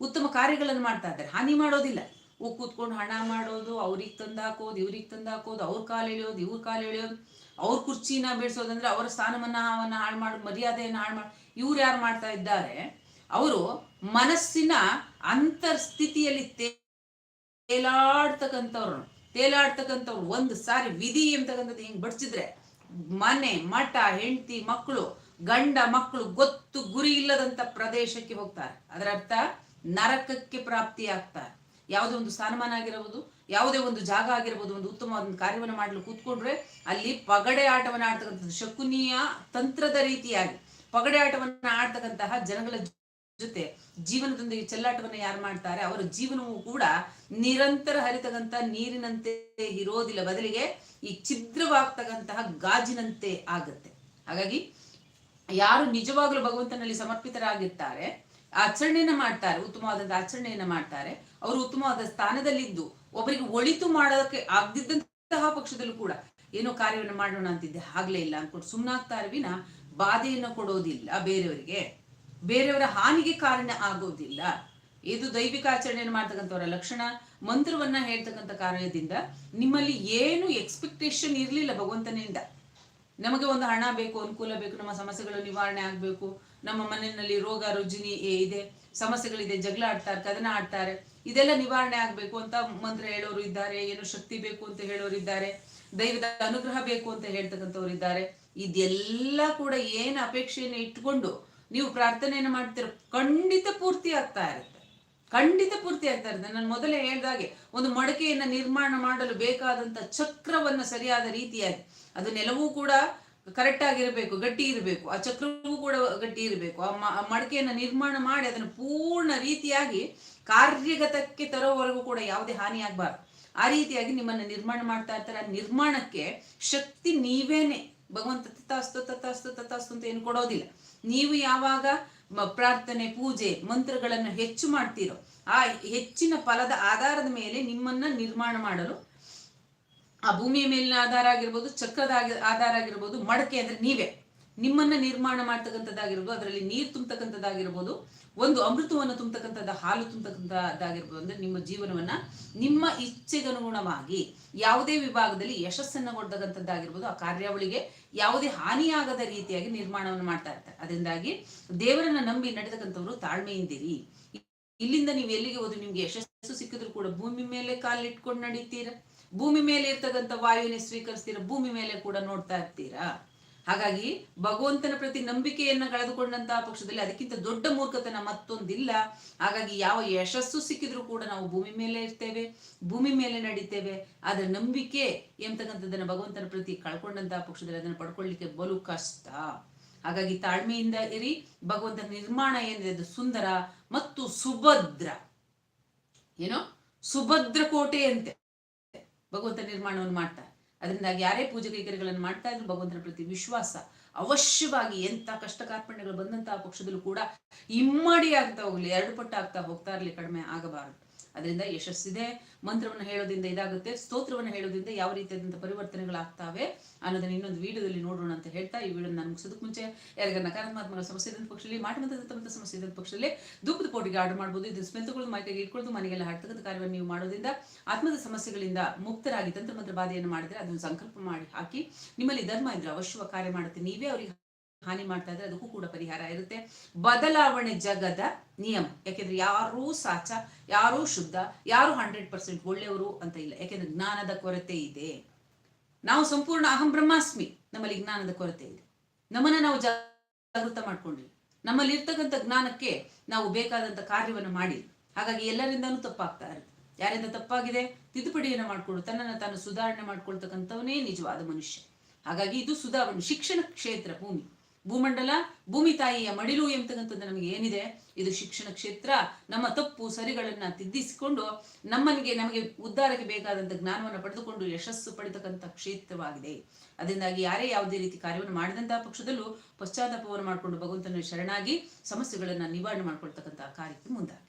ಉತ್ತಮ ಕಾರ್ಯಗಳನ್ನು ಮಾಡ್ತಾ ಇದ್ದಾರೆ. ಹಾನಿ ಮಾಡೋದಿಲ್ಲ. ಹೋಗಿ ಕೂತ್ಕೊಂಡು ಹಣ ಮಾಡೋದು, ಅವ್ರಿಗೆ ತಂದು ಹಾಕೋದು ಇವ್ರಿಗೆ ತಂದು ಹಾಕೋದು ಅವ್ರ ಕಾಲು ಎಳೆಯೋದು, ಇವ್ರ ಕಾಲು ಎಳೆಯೋದು. ಅವ್ರ ಕುರ್ಚಿನ ಬೆಳೆಸೋದಂದ್ರೆ ಅವರ ಸ್ಥಾನಮಾನವನ್ನು ಹಾಳು ಮಾಡಿ, ಮರ್ಯಾದೆಯನ್ನು ಹಾಳು ಮಾಡಿ. ಇವ್ರು ಯಾರು ಮಾಡ್ತಾ ಇದ್ದಾರೆ? ಅವರು ಮನಸ್ಸಿನ ಅಂತರ್ಸ್ಥಿತಿಯಲ್ಲಿ ತೇಲಾಡ್ತಕ್ಕಂಥವ್ರು ತೇಲಾಡ್ತಕ್ಕಂಥವ್ರು. ಒಂದು ಸಾರಿ ವಿಧಿ ಎಂಬತಕ್ಕಂಥದ್ದು ಹಿಂಗೆ ಬಡ್ಸಿದ್ರೆ, ಮನೆ, ಮಠ, ಹೆಂಡತಿ, ಮಕ್ಕಳು, ಗಂಡ ಮಕ್ಕಳು ಗೊತ್ತು ಗುರಿ ಇಲ್ಲದಂತ ಪ್ರದೇಶಕ್ಕೆ ಹೋಗ್ತಾರೆ. ಅದರ ಅರ್ಥ? ನರಕಕ್ಕೆ ಪ್ರಾಪ್ತಿ ಆಗ್ತಾರೆ ಯಾವುದೇ ಒಂದು ಸ್ಥಾನಮಾನ ಆಗಿರಬಹುದು ಯಾವುದೇ ಒಂದು ಜಾಗ ಆಗಿರಬಹುದು ಒಂದು ಉತ್ತಮವಾದ ಒಂದು ಕಾರ್ಯವನ್ನು ಮಾಡಲು ಕೂತ್ಕೊಂಡ್ರೆ ಅಲ್ಲಿ ಪಗಡೆ ಆಟವನ್ನು ಆಡ್ತಕ್ಕಂಥದ್ದು ಶಕುನಿಯ ತಂತ್ರದ ರೀತಿಯಾಗಿ ಪಗಡೆ ಆಟವನ್ನು ಆಡ್ತಕ್ಕಂತಹ ಜನಗಳ ಜೊತೆ ಜೀವನದೊಂದಿಗೆ ಚೆಲ್ಲಾಟವನ್ನು ಯಾರು ಮಾಡ್ತಾರೆ, ಅವರ ಜೀವನವೂ ಕೂಡ ನಿರಂತರ ಹರಿತಕ್ಕಂತ ನೀರಿನಂತೆ ಇರೋದಿಲ್ಲ, ಬದಲಿಗೆ ಈ ಛಿದ್ರವಾಗ್ತಕ್ಕಂತಹ ಗಾಜಿನಂತೆ ಆಗುತ್ತೆ. ಹಾಗಾಗಿ ಯಾರು ನಿಜವಾಗ್ಲೂ ಭಗವಂತನಲ್ಲಿ ಸಮರ್ಪಿತರಾಗಿರ್ತಾರೆ ಆಚರಣೆಯನ್ನ ಮಾಡ್ತಾರೆ, ಉತ್ತಮವಾದಂತ ಆಚರಣೆಯನ್ನ ಮಾಡ್ತಾರೆ. ಅವರು ಉತ್ತಮವಾದ ಸ್ಥಾನದಲ್ಲಿದ್ದು ಒಬ್ಬರಿಗೆ ಒಳಿತು ಮಾಡೋದಕ್ಕೆ ಆಗದಿದ್ದಂತಹ ಪಕ್ಷದಲ್ಲೂ ಕೂಡ ಏನೋ ಕಾರ್ಯವನ್ನು ಮಾಡೋಣ ಅಂತಿದ್ದೆ, ಆಗ್ಲೇ ಇಲ್ಲ ಅನ್ಕೊಂಡು ಸುಮ್ಮನಾಗ್ತಾರೆ ವಿನ ಬಾಧೆಯನ್ನು ಕೊಡೋದಿಲ್ಲ ಬೇರೆಯವರಿಗೆ. ಬೇರೆಯವರ ಹಾನಿಗೆ ಕಾರಣ ಆಗೋದಿಲ್ಲ. ಇದು ದೈವಿಕ ಆಚರಣೆಯನ್ನು ಮಾಡ್ತಕ್ಕಂಥವರ ಲಕ್ಷಣ. ಮಂತ್ರವನ್ನ ಹೇಳ್ತಕ್ಕಂಥ ಕಾರ್ಯದಿಂದ ನಿಮ್ಮಲ್ಲಿ ಏನು ಎಕ್ಸ್ಪೆಕ್ಟೇಷನ್ ಇರಲಿಲ್ಲ ಭಗವಂತನಿಂದ. ನಮಗೆ ಒಂದು ಹಣ ಬೇಕು, ಅನುಕೂಲ ಬೇಕು, ನಮ್ಮ ಸಮಸ್ಯೆಗಳು ನಿವಾರಣೆ ಆಗಬೇಕು ನಮ್ಮ ಮನೆಯಲ್ಲಿ ರೋಗ ರುಜಿನಿ ಇದೆ, ಸಮಸ್ಯೆಗಳಿದೆ, ಜಗಳ ಆಡ್ತಾರೆ, ಕದನ ಆಡ್ತಾರೆ, ಇದೆಲ್ಲ ನಿವಾರಣೆ ಆಗ್ಬೇಕು ಅಂತ ಮಂತ್ರ ಹೇಳೋರು ಇದ್ದಾರೆ, ಏನು ಶಕ್ತಿ ಬೇಕು ಅಂತ ಹೇಳೋರು ಇದ್ದಾರೆ, ದೈವದ ಅನುಗ್ರಹ ಬೇಕು ಅಂತ ಹೇಳ್ತಕ್ಕಂಥವ್ರು ಇದ್ದಾರೆ. ಇದೆಲ್ಲ ಕೂಡ ಏನು ಅಪೇಕ್ಷೆಯನ್ನು ಇಟ್ಕೊಂಡು ನೀವು ಪ್ರಾರ್ಥನೆಯನ್ನು ಮಾಡ್ತೀರೋ, ಖಂಡಿತ ಪೂರ್ತಿ ಆಗ್ತಾ ಇರುತ್ತೆ. ಖಂಡಿತ ಪೂರ್ತಿ ಆಗ್ತಾ ಇರುತ್ತೆ. ನಾನು ಮೊದಲೇ ಹೇಳ್ದಾಗೆ ಒಂದು ಮಡಕೆಯನ್ನ ನಿರ್ಮಾಣ ಮಾಡಲು ಬೇಕಾದಂತ ಚಕ್ರವನ್ನು ಸರಿಯಾದ ರೀತಿಯಾಗಿ, ಅದು ನೆಲವೂ ಕೂಡ ಕರೆಕ್ಟ್ ಆಗಿರಬೇಕು, ಗಟ್ಟಿ ಇರಬೇಕು, ಆ ಚಕ್ರವೂ ಕೂಡ ಗಟ್ಟಿ ಇರಬೇಕು. ಆ ಮಡಕೆಯನ್ನು ನಿರ್ಮಾಣ ಮಾಡಿ ಅದನ್ನು ಪೂರ್ಣ ರೀತಿಯಾಗಿ ಕಾರ್ಯಗತಕ್ಕೆ ತರೋವರೆಗೂ ಕೂಡ ಯಾವುದೇ ಹಾನಿ ಆಗ್ಬಾರ್ದು. ಆ ರೀತಿಯಾಗಿ ನಿಮ್ಮನ್ನ ನಿರ್ಮಾಣ ಮಾಡ್ತಾ ಇರ್ತಾರೆ. ಆ ನಿರ್ಮಾಣಕ್ಕೆ ಶಕ್ತಿ ನೀವೇನೆ. ಭಗವಂತ ತತ್ತಾಸ್ತು ತತ್ತಾಸ್ತು ತತ್ತಾಸ್ತು ಅಂತ ಏನು ಕೊಡೋದಿಲ್ಲ. ನೀವು ಯಾವಾಗ ಪ್ರಾರ್ಥನೆ, ಪೂಜೆ, ಮಂತ್ರಗಳನ್ನು ಹೆಚ್ಚು ಮಾಡ್ತೀರೋ, ಆ ಹೆಚ್ಚಿನ ಫಲದ ಆಧಾರದ ಮೇಲೆ ನಿಮ್ಮನ್ನ ನಿರ್ಮಾಣ ಮಾಡಲು ಆ ಭೂಮಿಯ ಮೇಲಿನ ಆಧಾರ ಆಗಿರ್ಬೋದು, ಚಕ್ರದ ಆಧಾರ ಆಗಿರ್ಬೋದು, ಮಡಕೆ ಅಂದ್ರೆ ನೀವೇ. ನಿಮ್ಮನ್ನ ನಿರ್ಮಾಣ ಮಾಡ್ತಕ್ಕಂಥದ್ದಾಗಿರ್ಬೋದು, ಅದರಲ್ಲಿ ನೀರು ತುಂಬತಕ್ಕಂಥದ್ದಾಗಿರ್ಬೋದು, ಒಂದು ಅಮೃತವನ್ನು ತುಂಬತಕ್ಕಂಥದ್ದು, ಹಾಲು ತುಂಬತಕ್ಕಂಥದ್ದಾಗಿರ್ಬೋದು ಅಂದ್ರೆ ನಿಮ್ಮ ಜೀವನವನ್ನ ನಿಮ್ಮ ಇಚ್ಛೆಗನುಗುಣವಾಗಿ ಯಾವುದೇ ವಿಭಾಗದಲ್ಲಿ ಯಶಸ್ಸನ್ನು ಕೊಡ್ತಕ್ಕಂಥದ್ದಾಗಿರ್ಬೋದು, ಆ ಕಾರ್ಯಾವಳಿಗೆ ಯಾವುದೇ ಹಾನಿಯಾಗದ ರೀತಿಯಾಗಿ ನಿರ್ಮಾಣವನ್ನು ಮಾಡ್ತಾ ಇರ್ತಾರೆ. ಅದರಿಂದಾಗಿ ದೇವರನ್ನ ನಂಬಿ ನಡೆತಕ್ಕಂಥವ್ರು ತಾಳ್ಮೆಯಿಂದಿರಿ. ಇಲ್ಲಿಂದ ನೀವು ಎಲ್ಲಿಗೆ ಹೋದ್ರು ನಿಮ್ಗೆ ಯಶಸ್ಸು ಸಿಕ್ಕಿದ್ರು ಕೂಡ ಭೂಮಿ ಮೇಲೆ ಕಾಲಿಟ್ಕೊಂಡು ನಡೀತೀರ. ಭೂಮಿ ಮೇಲೆ ಇರ್ತಕ್ಕಂಥ ವಾಯುವಿನ ಸ್ವೀಕರಿಸ್ತೀರಾ, ಭೂಮಿ ಮೇಲೆ ಕೂಡ ನೋಡ್ತಾ ಇರ್ತೀರಾ? ಹಾಗಾಗಿ ಭಗವಂತನ ಪ್ರತಿ ನಂಬಿಕೆಯನ್ನ ಕಳೆದುಕೊಂಡಂತಹ ಪಕ್ಷದಲ್ಲಿ ಅದಕ್ಕಿಂತ ದೊಡ್ಡ ಮೂರ್ಖತನ ಮತ್ತೊಂದಿಲ್ಲ. ಹಾಗಾಗಿ ಯಾವ ಯಶಸ್ಸು ಸಿಕ್ಕಿದ್ರು ಕೂಡ ನಾವು ಭೂಮಿ ಮೇಲೆ ಇರ್ತೇವೆ, ಭೂಮಿ ಮೇಲೆ ನಡೀತೇವೆ. ಆದ್ರೆ ನಂಬಿಕೆ ಎಂಬತಕ್ಕಂಥದ್ದನ್ನ ಭಗವಂತನ ಪ್ರತಿ ಕಳ್ಕೊಂಡಂತಹ ಪಕ್ಷದಲ್ಲಿ ಅದನ್ನು ಪಡ್ಕೊಳ್ಳಿಕ್ಕೆ ಬಲು ಕಷ್ಟ. ಹಾಗಾಗಿ ತಾಳ್ಮೆಯಿಂದ ಇರಿ, ಭಗವಂತನ ನಿರ್ಮಾಣ ಏನಿದೆ ಅದು ಸುಂದರ ಮತ್ತು ಸುಭದ್ರ. ಏನೋ? ಸುಭದ್ರ ಕೋಟೆಯಂತೆ. ಭಗವಂತ ನಿರ್ಮಾಣವನ್ನು ಮಾಡ್ತಾರೆ ಅದರಿಂದಾಗಿ ಯಾರೇ ಪೂಜೆ ಕೈಕರ್ಯಗಳನ್ನು ಮಾಡ್ತಾ ಇದ್ರು ಭಗವಂತನ ಪ್ರತಿ ವಿಶ್ವಾಸ ಅವಶ್ಯವಾಗಿ ಎಂತ ಕಷ್ಟ ಕಾರ್ಪಣ್ಯಗಳು ಬಂದಂತಹ ಪಕ್ಷದಲ್ಲೂ ಕೂಡ ಇಮ್ಮಡಿ ಆಗ್ತಾ ಹೋಗ್ಲಿ, ಎರಡು ಪಟ್ಟು ಆಗ್ತಾ ಹೋಗ್ತಾ ಇರಲಿ ಕಡಿಮೆ ಆಗಬಾರದು. ಅದರಿಂದ ಯಶಸ್ಸಿದೆ. ಮಂತ್ರವನ್ನು ಹೇಳೋದ್ರಿಂದ ಇದಾಗುತ್ತೆ. ಸ್ತೋತ್ರವನ್ನು ಹೇಳೋದ್ರಿಂದ ಯಾವ ರೀತಿಯಾದಂಥ ಪರಿವರ್ತನೆಗಳಾಗ್ತಾವೆ ಅನ್ನೋದನ್ನ ಇನ್ನೊಂದು ವಿಡಿಯೋದಲ್ಲಿ ನೋಡೋಣ ಅಂತ ಹೇಳ್ತಾ ಈ ವಿಡಿಯೋ ನಾನು ಮುಗಿಸೋದಕ್ಕೆ ಮುಂಚೆ ಯಾರಿಗ ನಕಾರಾತ್ಮಕ ಸಮಸ್ಯೆ ಇದ್ದಂಥ ಪಕ್ಷದಲ್ಲಿ ಮಾಟಮಂತದಂಥ ಸಮಸ್ಯೆ ಇದ್ದ ಪಕ್ಷದಲ್ಲಿ ಧೂಪದ ಪೋಟಿಗೆ ಆರ್ಡರ್ ಮಾಡ್ಬೋದು. ಇದು ಸ್ಮೆಲ್ ತಗೊಳ್ಳೋದು ಮೈಕೈಗೆ ಇಟ್ಕೊಳ್ಳೋದು ಮನೆಗೆಲ್ಲ ಹಡ್ತಕ್ಕಂಥ ಕಾರ್ಯವನ್ನು ನೀವು ಮಾಡೋದ್ರಿಂದ ಆತ್ಮದ ಸಮಸ್ಯೆಗಳಿಂದ ಮುಕ್ತರಾಗಿ ತಂತ್ರಮಂತ್ರ ಬಾಧೆಯನ್ನು ಮಾಡಿದ್ರೆ ಅದನ್ನು ಸಂಕಲ್ಪ ಮಾಡಿ ಹಾಕಿ ನಿಮ್ಮಲ್ಲಿ ಧರ್ಮ ಇದ್ರೆ ಅವಶ್ಯವ ಕಾರ್ಯ ಮಾಡುತ್ತೆ. ನೀವೇ ಅವರಿಗೆ ಹಾನಿ ಮಾಡ್ತಾ ಇದ್ರೆ ಅದಕ್ಕೂ ಕೂಡ ಪರಿಹಾರ ಇರುತ್ತೆ. ಬದಲಾವಣೆ ಜಗದ ನಿಯಮ. ಯಾಕೆಂದ್ರೆ ಯಾರೂ ಸಾಚ, ಯಾರೂ ಶುದ್ಧ, ಯಾರು ಹಂಡ್ರೆಡ್ ಪರ್ಸೆಂಟ್ ಒಳ್ಳೆಯವರು ಅಂತ ಇಲ್ಲ. ಯಾಕೆಂದ್ರೆ ಜ್ಞಾನದ ಕೊರತೆ ಇದೆ. ನಾವು ಸಂಪೂರ್ಣ ಅಹಂ ಬ್ರಹ್ಮಾಸ್ಮಿ. ನಮ್ಮಲ್ಲಿ ಜ್ಞಾನದ ಕೊರತೆ ಇದೆ. ನಮ್ಮನ್ನ ನಾವು ಜಾಗೃತ ಮಾಡ್ಕೊಂಡಿಲ್ಲ. ನಮ್ಮಲ್ಲಿ ಇರ್ತಕ್ಕಂಥ ಜ್ಞಾನಕ್ಕೆ ನಾವು ಬೇಕಾದಂತ ಕಾರ್ಯವನ್ನು ಮಾಡಿ ಹಾಗಾಗಿ ಎಲ್ಲರಿಂದನೂ ತಪ್ಪಾಗ್ತಾ ಇರುತ್ತೆ. ಯಾರಿಂದ ತಪ್ಪಾಗಿದೆ? ತಿದ್ದುಪಡಿಯನ್ನು ಮಾಡಿಕೊಂಡು ತನ್ನನ್ನು ತಾನು ಸುಧಾರಣೆ ಮಾಡ್ಕೊಳ್ತಕ್ಕಂಥವನೇ ನಿಜವಾದ ಮನುಷ್ಯ. ಹಾಗಾಗಿ ಇದು ಸುಧಾರಣೆ, ಶಿಕ್ಷಣ ಕ್ಷೇತ್ರ ಭೂಮಿ. ಭೂಮಂಡಲ, ಭೂಮಿ ತಾಯಿಯ ಮಡಿಲು ಎಂಬತಕ್ಕಂಥದ್ದು ನಮಗೆ ಏನಿದೆ? ಇದು ಶಿಕ್ಷಣ ಕ್ಷೇತ್ರ. ನಮ್ಮ ತಪ್ಪು ಸರಿಗಳನ್ನ ತಿದ್ದಿಸಿಕೊಂಡು ನಮ್ಮನಿಗೆ, ನಮಗೆ ಉದ್ಧಾರಕ್ಕೆ ಬೇಕಾದಂಥ ಜ್ಞಾನವನ್ನು ಪಡೆದುಕೊಂಡು ಯಶಸ್ಸು ಪಡೆತಕ್ಕಂಥ ಕ್ಷೇತ್ರವಾಗಿದೆ. ಅದರಿಂದಾಗಿ ಯಾರೇ ಯಾವುದೇ ರೀತಿ ಕಾರ್ಯವನ್ನು ಮಾಡಿದಂತಹ ಪಕ್ಷದಲ್ಲೂ ಪಶ್ಚಾತ್ತಾಪವನ್ನು ಮಾಡಿಕೊಂಡು ಭಗವಂತನ ಶರಣಾಗಿ ಸಮಸ್ಯೆಗಳನ್ನ ನಿವಾರಣೆ ಮಾಡ್ಕೊಳ್ತಕ್ಕಂಥ ಕಾರ್ಯಕ್ಕೆ ಮುಂದಾಗಿ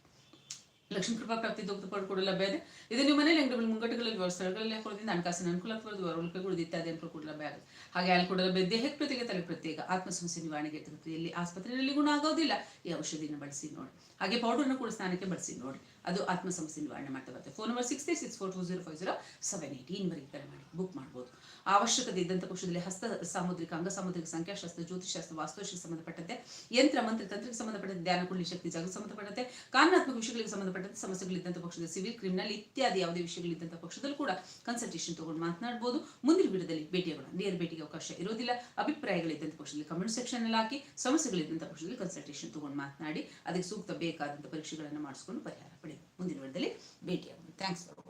ಲಕ್ಷ್ಮೀ ಕೃಪಾ ಪ್ರಾಪ್ತಿ ಕೂಡ ಲಭ್ಯ ಇದೆ. ಇದು ನಿಮ್ಮ ಮನೇಲಿ ಅಂಗಡಿಗಳ ಮುಂಗಟ್ಟುಗಳಲ್ಲಿ ಸ್ಥಳಗಳಲ್ಲಿ ಹಾಕೋದ್ರಿಂದ ಹಣಕಾಸಿನ ಅನುಕೂಲ ಆಗ್ತದೆ ಹೊರಗುಳಿಕೆಗಳು ಇತ್ಯಾದಿ ಅನುಕೂಲ ಕೂಡ ಲಭ್ಯ ಆಗುತ್ತೆ. ಹಾಗೆ ಅಲ್ಲಿ ಕೂಡ ಲಭ್ಯ ದೇಹಕ್ಕೆ ಪ್ರತ್ಯೇಕ ತಲೆ ಪ್ರತ್ಯೇಕ? ಆತ್ಮ ಸಮಸ್ಯೆ ನಿವಾರಣೆಗೆ ಎಲ್ಲಿ ಆಸ್ಪತ್ರೆಯಲ್ಲಿ ಗುಣ ಆಗೋದಿಲ್ಲ. ಈ ಔಷಧಿಯನ್ನು ಬಳಸಿ ನೋಡಿ. ಹಾಗೆ ಪೌಡರ್ನ ಕೂಡ ಸ್ನಾನಕ್ಕೆ ಬಳಸಿ ನೋಡಿ. ಅದು ಆತ್ಮ ಸಮಸ್ಯೆ ನಿವಾರಣೆ ಮಾಡ್ತಾ ಬರುತ್ತೆ phone number six three six four two zero five zero seven eighteen ವರೆಗೆ ಕರೆ ಮಾಡಿ ಬುಕ್ ಮಾಡ್ಬೋದು. ಅವಶ್ಯಕತೆ ಇದ್ದಂಥ ಪಕ್ಷದಲ್ಲಿ ಹಸ್ತ ಸಾಮುದ್ರಿಕ, ಅಂಗ ಸಾಮುದ್ರಿಕ, ಸಂಖ್ಯಾಶಾಸ್ತ್ರ ಜ್ಯೋತಿಷಾಸ್ತ್ರ ವಾಸ್ತುಶಾಸ್ತ್ರ ಸಂಬಂಧಪಟ್ಟಂತೆ, ಯಂತ್ರ, ಮಂತ್ರ, ತಂತ್ರಕ್ಕೆ ಸಂಬಂಧಪಟ್ಟಂತೆ, ಧ್ಯಾನ ಕುಳ್ಳಿ ಶಕ್ತಿ ಜಾಗ ಸಂಬಂಧಪಟ್ಟಂತೆ, ಕಾನೂನಾತ್ಮಕ ವಿಷಯಗಳಿಗೆ ಸಂಬಂಧಪಟ್ಟಂತೆ ಸಮಸ್ಯೆಗಳಿದ್ದಂಥ ಪಕ್ಷದ ಸಿವಿಲ್ ಕ್ರಿಮಿನಲ್ ಇತ್ಯಾದಿ ಯಾವುದೇ ವಿಷಯಗಳಿದ್ದಂಥ ಪಕ್ಷದಲ್ಲೂ ಕೂಡ ಕನ್ಸಲ್ಟೇಷನ್ ತಗೊಂಡು ಮಾತನಾಡಬಹುದು ಮುಂದಿನ ವಿಡಿಯೋದಲ್ಲಿ ಭೇಟಿಯಾಗೋಣ. ನೇರ ಭೇಟಿಗೆ ಅವಕಾಶ ಇರೋದಿಲ್ಲ ಅಭಿಪ್ರಾಯಗಳಿದ್ದಂಥ ಪಕ್ಷದಲ್ಲಿ ಕಮೆಂಟ್ ಸೆಕ್ಷನ್ ಅಲ್ಲಿ ಹಾಕಿ ಸಮಸ್ಯೆಗಳಿದ್ದಂಥ ಪಕ್ಷದಲ್ಲಿ ಕನ್ಸಲ್ಟೇಷನ್ ತಗೊಂಡು ಮಾತನಾಡಿ, ಅದಕ್ಕೆ ಸೂಕ್ತ ಬೇಕಾದಂಥ ಪರೀಕ್ಷೆಗಳನ್ನು ಮಾಡಿಸ್ಕೊಂಡು ಪರಿಹಾರ ಮುಂದಿನ ವಾರದಲ್ಲಿ ಭೇಟಿಯಾಗೋಣ. Thanks for